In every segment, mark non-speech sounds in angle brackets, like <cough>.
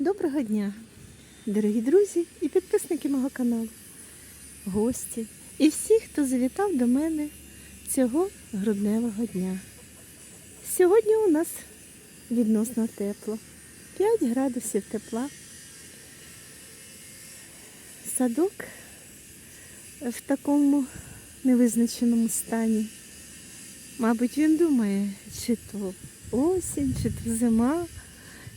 Доброго дня, дорогі друзі і підписники мого каналу, гості і всі, хто завітав до мене цього грудневого дня. Сьогодні у нас відносно тепло. 5 градусів тепла. Садок в такому невизначеному стані. Мабуть, він думає, чи то осінь, чи то зима,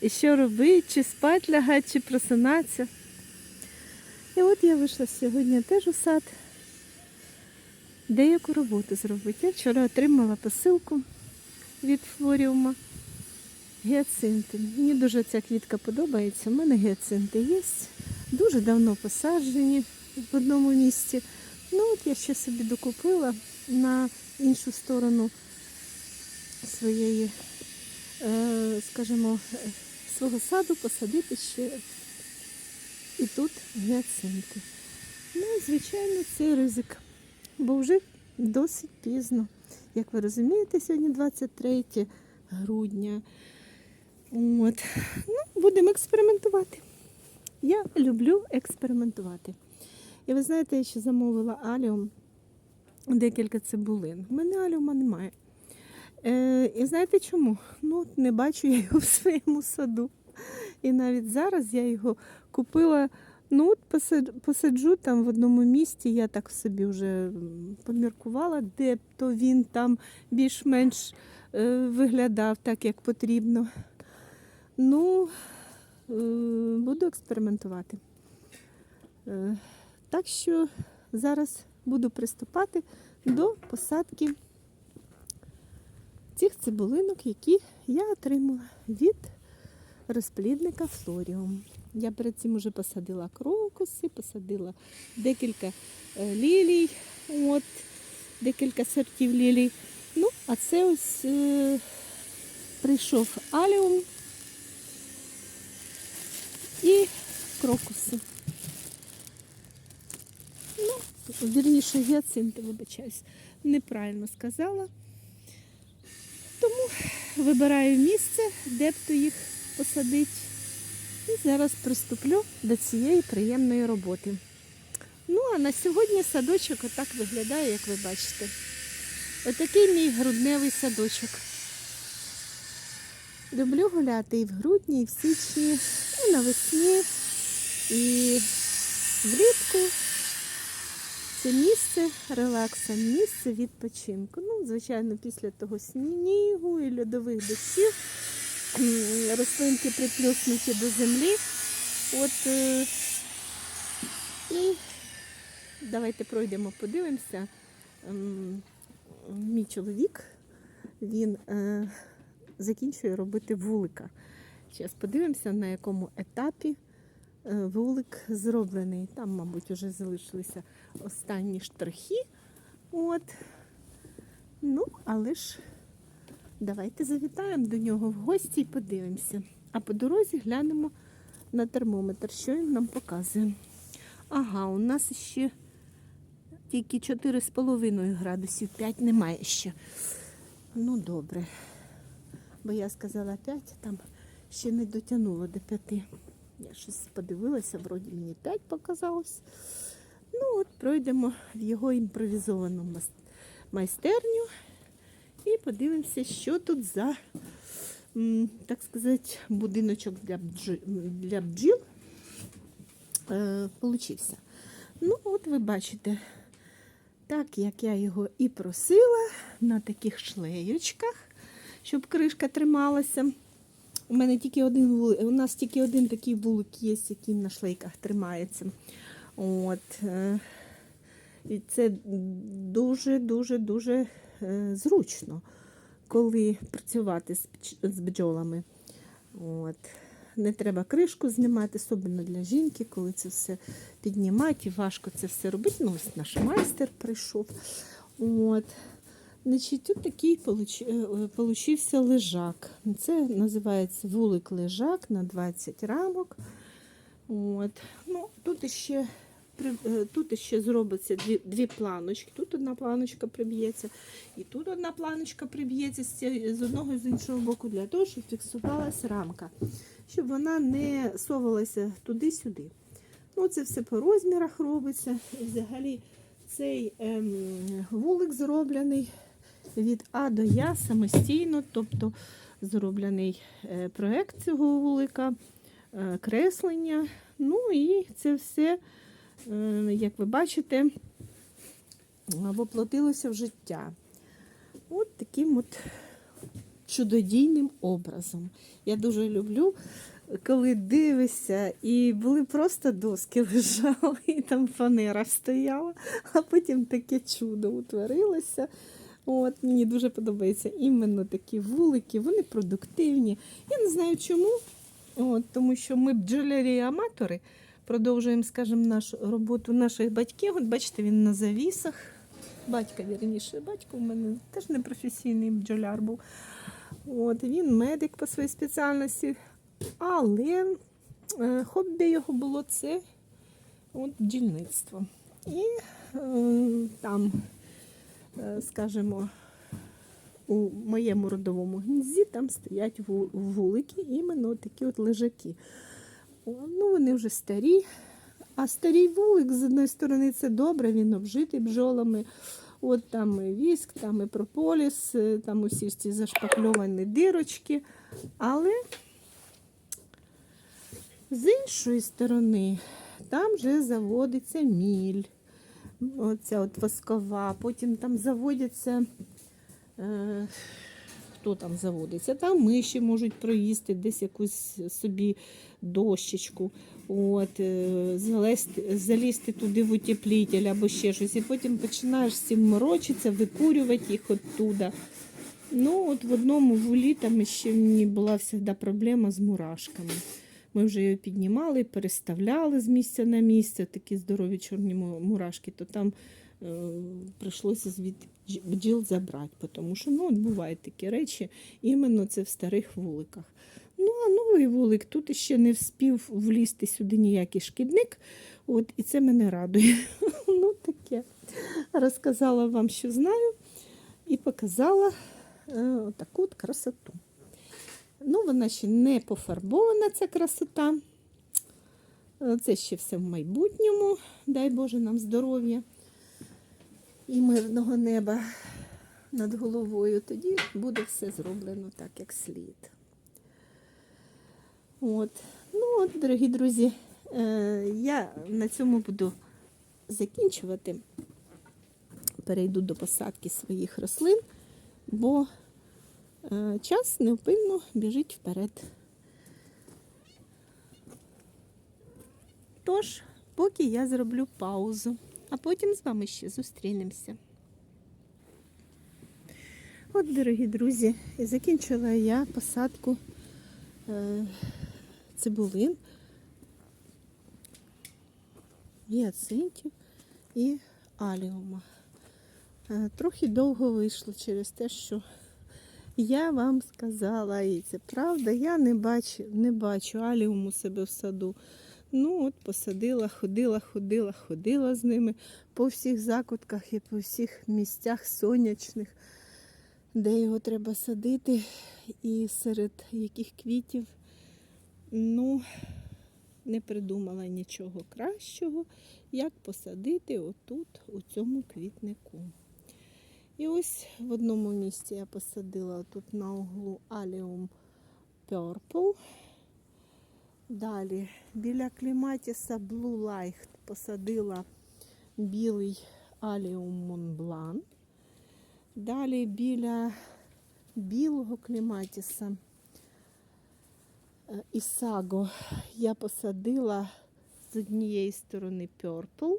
і що робити, чи спать лягати, чи просинатися. І от я вийшла сьогодні теж у сад деяку роботу зробити. Я вчора отримала посилку від флоріума гіацинти. Мені дуже ця квітка подобається. У мене гіацинти є. Дуже давно посаджені в одному місці. Ну от я ще собі докупила на іншу сторону своєї, е, скажімо, свого саду посадити ще і тут гіацинти. Ну, і, звичайно, це ризик, бо вже досить пізно. Як ви розумієте, сьогодні 23 грудня. От. Ну, будемо експериментувати. Я люблю експериментувати. І ви знаєте, я ще замовила аліум декілька цибулин. У мене аліума немає. Е, і знаєте чому? Ну, не бачу я його в своєму саду. І навіть зараз я його купила. Ну, от посад- посаджу там в одному місці, я так собі вже поміркувала, де то він там більш-менш е, виглядав так, як потрібно. Ну, е, буду експериментувати. Е, так що зараз буду приступати до посадки цих цибулинок, які я отримала від розплідника Флоріум. Я перед цим вже посадила крокуси, посадила декілька е, лілій, от, декілька сортів лілій. Ну, а це ось е, прийшов аліум і крокуси. Ну, вірніше, гіацинти, вибачаюсь, неправильно сказала. Тому вибираю місце, де б то їх посадити. І зараз приступлю до цієї приємної роботи. Ну, а на сьогодні садочок отак виглядає, як ви бачите. Отакий мій грудневий садочок. Люблю гуляти і в грудні, і в січні, і навесні, і влітку. Це місце релаксу, місце відпочинку. Ну, звичайно, після того снігу і льодових дощів рослинки приплюснуті до землі. От е, і давайте пройдемо, подивимося. Мій чоловік він е, закінчує робити вулика. Зараз подивимося, на якому етапі вулик зроблений. Там, мабуть, вже залишилися останні штрихи. От. Ну, але ж давайте завітаємо до нього в гості і подивимося. А по дорозі глянемо на термометр, що він нам показує. Ага, у нас ще тільки 4,5 градусів, 5 немає ще. Ну, добре. Бо я сказала 5, там ще не дотягнуло до 5. Я щось подивилася, вроді мені 5 показалось. Ну, от пройдемо в його імпровізовану майстерню і подивимося, що тут за, так сказати, будиночок для, бджо- для бджіл е, получився. Ну, от ви бачите, так як я його і просила, на таких шлеєчках, щоб кришка трималася. У мене тільки один вулик, у нас тільки один такий вулик є, який на шлейках тримається. От. е, І це дуже-дуже дуже е, зручно, коли працювати з бджолами. От. Не треба кришку знімати, особливо для жінки, коли це все піднімати, і важко це все робити. Ну, ось наш майстер прийшов. От. Значить, тут такий е, получився лежак. Це називається вулик лежак на 20 рамок. От. Ну, тут ще е, тут ще зробиться дві, дві планочки. Тут одна планочка приб'ється, і тут одна планочка приб'ється з, одного і з іншого боку, для того, щоб фіксувалася рамка, щоб вона не совалася туди-сюди. Ну, це все по розмірах робиться. Взагалі цей ем, вулик зроблений від А до Я самостійно, тобто зроблений е, проект цього вулика, е, креслення. Ну і це все, е, як ви бачите, воплотилося в життя. От таким от чудодійним образом. Я дуже люблю, коли дивишся, і були просто доски <laughs> лежали, і там фанера стояла, а потім таке чудо утворилося. От, мені дуже подобаються іменно такі вулики, вони продуктивні. Я не знаю чому, от, тому що ми бджолярі-аматори продовжуємо, скажімо, нашу роботу наших батьків. От бачите, він на завісах. Батька, вірніше, батько у мене теж не професійний бджоляр був. От, він медик по своїй спеціальності, але е, хобі його було це от, бджільництво. І е, там, скажімо, у моєму родовому гнізді там стоять вулики, іменно такі от лежаки. Ну, вони вже старі. А старий вулик, з одної сторони, це добре, він обжитий бджолами. От там і віск, там і прополіс, е, там усі ці зашпакльовані дирочки. Але з іншої сторони, там вже заводиться міль, оця от воскова, потім там заводяться. Е, хто там заводиться? Там миші можуть проїсти десь якусь собі дощечку, от, е, залезти, залізти туди в утеплітель або ще щось. І потім починаєш з цим морочитися, викурювати їх оттуда. Ну, от в одному вулі там ще мені була завжди проблема з мурашками. Ми вже його піднімали, переставляли з місця на місце, такі здорові чорні мурашки, то там е, прийшлося звідти бджіл забрати, тому що ну, бувають такі речі, іменно це в старих вуликах. Ну, а новий вулик тут ще не вспів влізти сюди ніякий шкідник. От, і це мене радує. <laughs> ну, таке. Розказала вам, що знаю, і показала е, таку от красоту. Ну, вона ще не пофарбована, ця красота. Е, Це ще все в майбутньому. Дай Боже нам здоров'я і мирного неба над головою. Тоді буде все зроблено так, як слід. От. Ну от, дорогі друзі, е, я на цьому буду закінчувати. Перейду до посадки своїх рослин, бо час невпинно біжить вперед. Тож, поки я зроблю паузу, а потім з вами ще зустрінемося. От, дорогі друзі, і закінчила я посадку е, цибулин, гіацинтів і аліума. Е, Трохи довго вийшло через те, що я вам сказала, і це правда, я не бачу, не бачу аліум себе в саду. Ну, от посадила, ходила, ходила, ходила з ними по всіх закутках і по всіх місцях сонячних, де його треба садити, і серед яких квітів. Ну, не придумала нічого кращого, як посадити отут, у цьому квітнику. І ось в одному місці я посадила тут на углу Allium Purple. Далі біля кліматіса Blue Light посадила білий Mont Blanc. Далі біля білого кліматіса е, Ісаго я посадила з однієї сторони Purple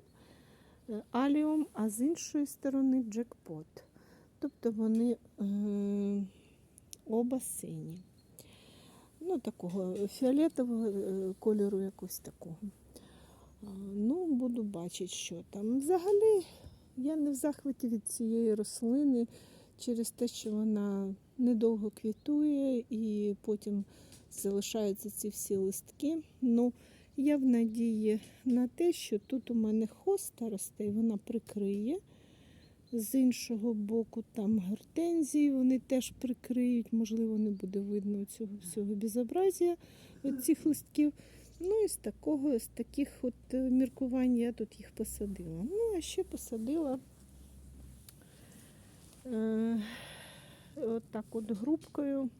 е, Allium, а з іншої сторони Jackpot. Тобто вони е, оба сині. Ну, такого фіолетового е, кольору якось такого. Ну, буду бачити, що там. Взагалі, я не в захваті від цієї рослини через те, що вона недовго квітує і потім залишаються ці всі листки. Ну, Я в надії на те, що тут у мене хоста росте, і вона прикриє. З іншого боку, там гортензії, вони теж прикриють, можливо, не буде видно цього всього безобразія цих листків. Ну і з такого, з таких от е, міркувань я тут їх посадила. Ну, а ще посадила е, от так от грубкою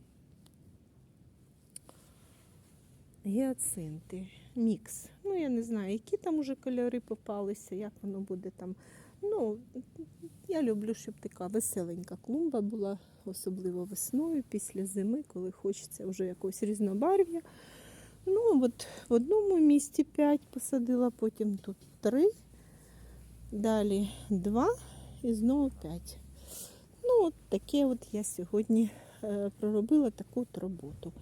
гіацинти. Мікс. Ну, я не знаю, які там уже кольори попалися, як воно буде там. Ну, я люблю, щоб така веселенька клумба була, особливо весною, після зими, коли хочеться вже якогось різнобарв'я. Ну, от в одному місці 5 посадила, потім тут 3, далі 2 і знову 5. Ну, от таке от я сьогодні е, проробила таку от роботу.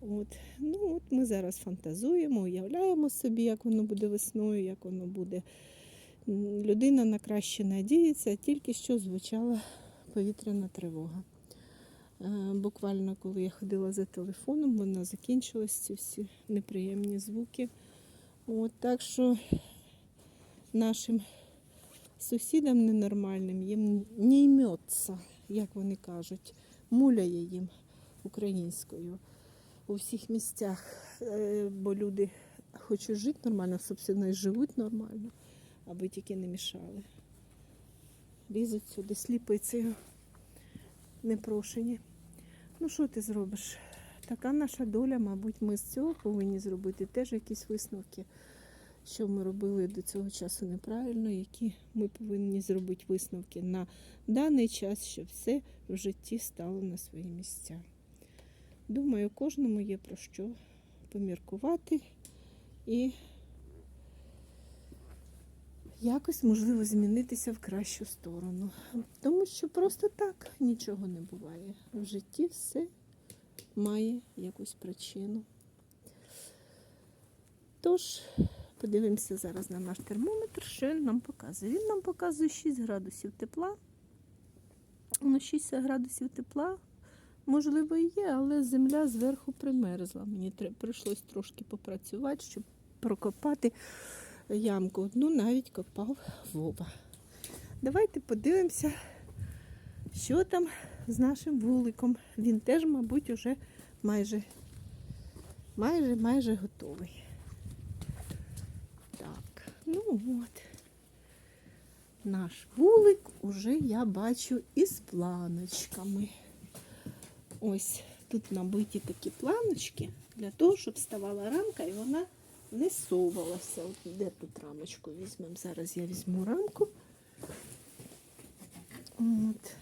От. Ну, от ми зараз фантазуємо, уявляємо собі, як воно буде весною, як воно буде. Людина на краще надіється, тільки що звучала повітряна тривога. Е, Буквально, коли я ходила за телефоном, вона закінчилась ці всі неприємні звуки. От, так що нашим сусідам ненормальним їм не йметься, як вони кажуть, муляє їм українською у всіх місцях, Е, бо люди хочуть жити нормально, собственно, і живуть нормально, аби тільки не мішали. Лізуть сюди, сліпицею непрошені. Ну, що ти зробиш? Така наша доля, мабуть, ми з цього повинні зробити теж якісь висновки, що ми робили до цього часу неправильно, які ми повинні зробити висновки на даний час, щоб все в житті стало на свої місця. Думаю, кожному є про що поміркувати і якось можливо змінитися в кращу сторону. Тому що просто так нічого не буває. В житті все має якусь причину. Тож, подивимося зараз на наш термометр, що він нам показує. Він нам показує 6 градусів тепла. Ну, 6 градусів тепла, можливо, і є, але земля зверху примерзла. Мені тре- прийшлось трошки попрацювати, щоб прокопати ямку. Одну навіть копав Вова. Давайте подивимося, що там з нашим вуликом. Він теж, мабуть, уже майже, майже, майже готовий. Так, ну от. Наш вулик уже я бачу із планочками. Ось тут набиті такі планочки для того, щоб ставала рамка і вона не совалася. От де тут рамочку візьмемо? Зараз я візьму рамку. От.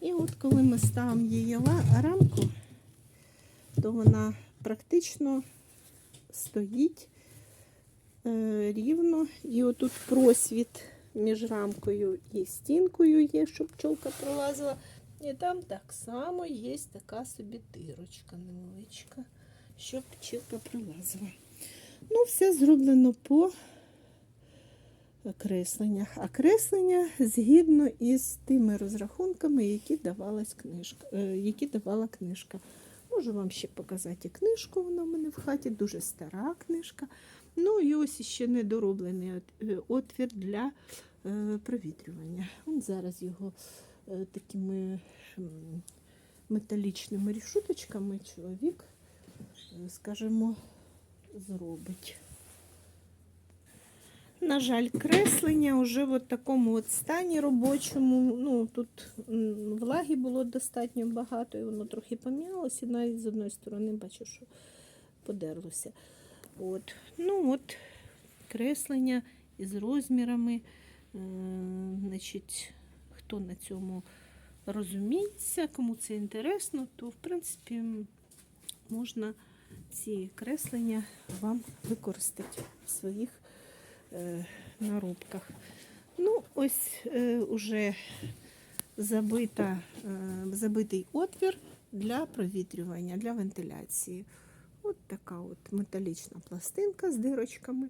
І от коли ми ставимо її рамку, то вона практично стоїть е, рівно. І отут просвіт між рамкою і стінкою є, щоб пчолка пролазила. І там так само є така собі дирочка невеличка, щоб пчілка пролазила. Ну, все зроблено по кресленнях. А креслення згідно із тими розрахунками, які, книжка, е, які давала книжка. Можу вам ще показати книжку, вона в мене в хаті, дуже стара книжка. Ну і ось ще недороблений е, отвір для е, провітрювання. Он зараз його такими металічними рішуточками чоловік, скажімо, зробить. На жаль, креслення вже в такому от стані робочому. Ну, тут влаги було достатньо багато, і воно трохи пом'ялося, і навіть з одної сторони бачу, що подерлося. От. Ну от, креслення із розмірами. Е, значить, хто на цьому розуміється, кому це інтересно, то в принципі можна ці креслення вам використати в своїх е, наробках. Ну, ось е, уже забита, е, забитий отвір для провітрювання, для вентиляції. От така от металічна пластинка з дирочками,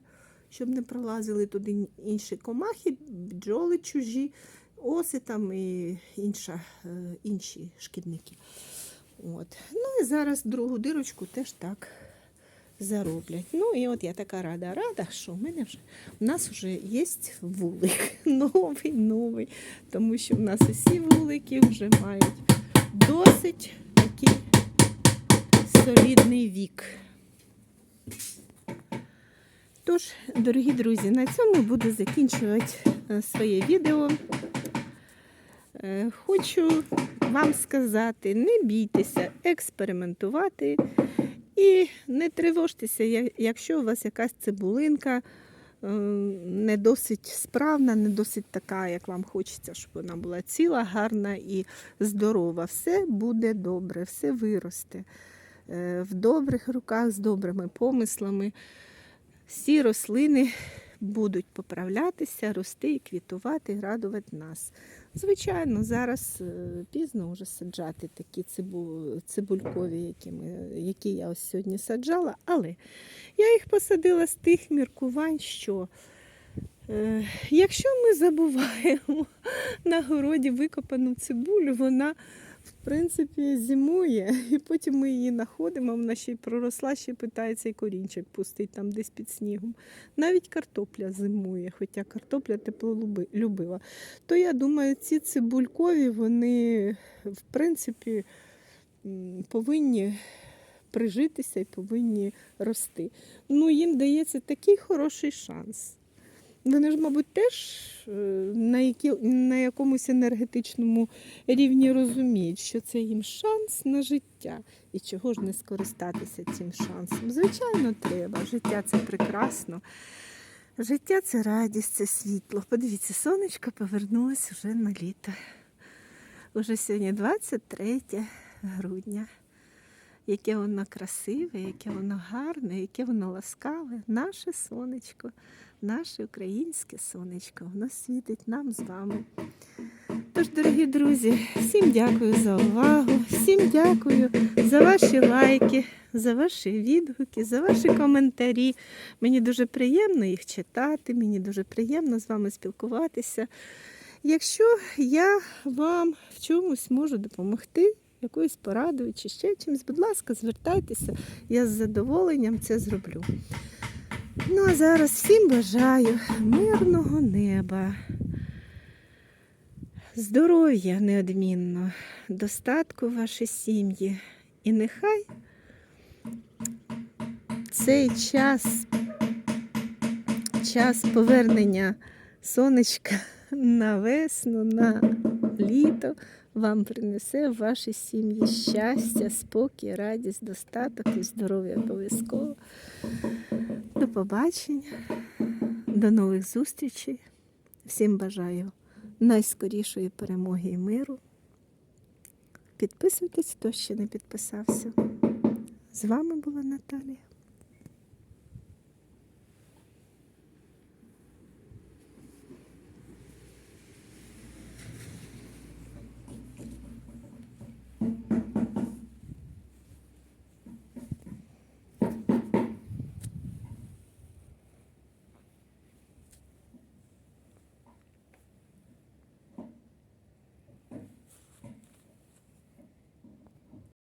щоб не пролазили туди інші комахи, бджоли чужі, оси там і інша, е, інші шкідники. От. Ну і зараз другу дирочку теж так зароблять. Ну і от я така рада, рада, що в мене вже у нас вже є вулик. <laughs> Новий, новий. Тому що в нас усі вулики вже мають досить такий солідний вік. Тож, дорогі друзі, на цьому буду закінчувати е, своє відео. Е, Хочу вам сказати, не бійтеся експериментувати і не тривожтеся, якщо у вас якась цибулинка е, не досить справна, не досить така, як вам хочеться, щоб вона була ціла, гарна і здорова. Все буде добре, все виросте е, в добрих руках, з добрими помислами. Всі рослини будуть поправлятися, рости і квітувати, і радувати нас. Звичайно, зараз е, пізно вже саджати такі цибулькові, які, ми, які я ось сьогодні саджала, але я їх посадила з тих міркувань, що е, якщо ми забуваємо <laughs> на городі викопану цибулю, вона принципі зимує, <laughs> і потім ми її знаходимо, вона ще й проросла, ще питається і корінчик пустить там десь під снігом. Навіть картопля зимує, хоча картопля теплолюбива. То я думаю, ці цибулькові, вони в принципі повинні прижитися і повинні рости. Ну, їм дається такий хороший шанс. Вони ж, мабуть, теж е, на, які, на якомусь енергетичному рівні розуміють, що це їм шанс на життя. І чого ж не скористатися цим шансом? Звичайно, треба. Життя це прекрасно. Життя це радість, це світло. Подивіться, сонечко повернулося вже на літо. Уже сьогодні 23 грудня. Яке воно красиве, яке воно гарне, яке воно ласкаве. Наше сонечко, наше українське сонечко, воно світить нам з вами. Тож, дорогі друзі, всім дякую за увагу, всім дякую за ваші лайки, за ваші відгуки, за ваші коментарі. Мені дуже приємно їх читати, мені дуже приємно з вами спілкуватися. Якщо я вам в чомусь можу допомогти, якоюсь порадою чи ще чимось, будь ласка, звертайтеся, я з задоволенням це зроблю. Ну а зараз всім бажаю мирного неба, здоров'я неодмінно, достатку в вашій сім'ї. І нехай цей час, час повернення сонечка <laughs> на весну, на літо вам принесе в вашій сім'ї щастя, спокій, радість, достаток і здоров'я обов'язково. До побачення, до нових зустрічей. Всім бажаю найскорішої перемоги і миру. Підписуйтесь, хто ще не підписався. З вами була Наталія.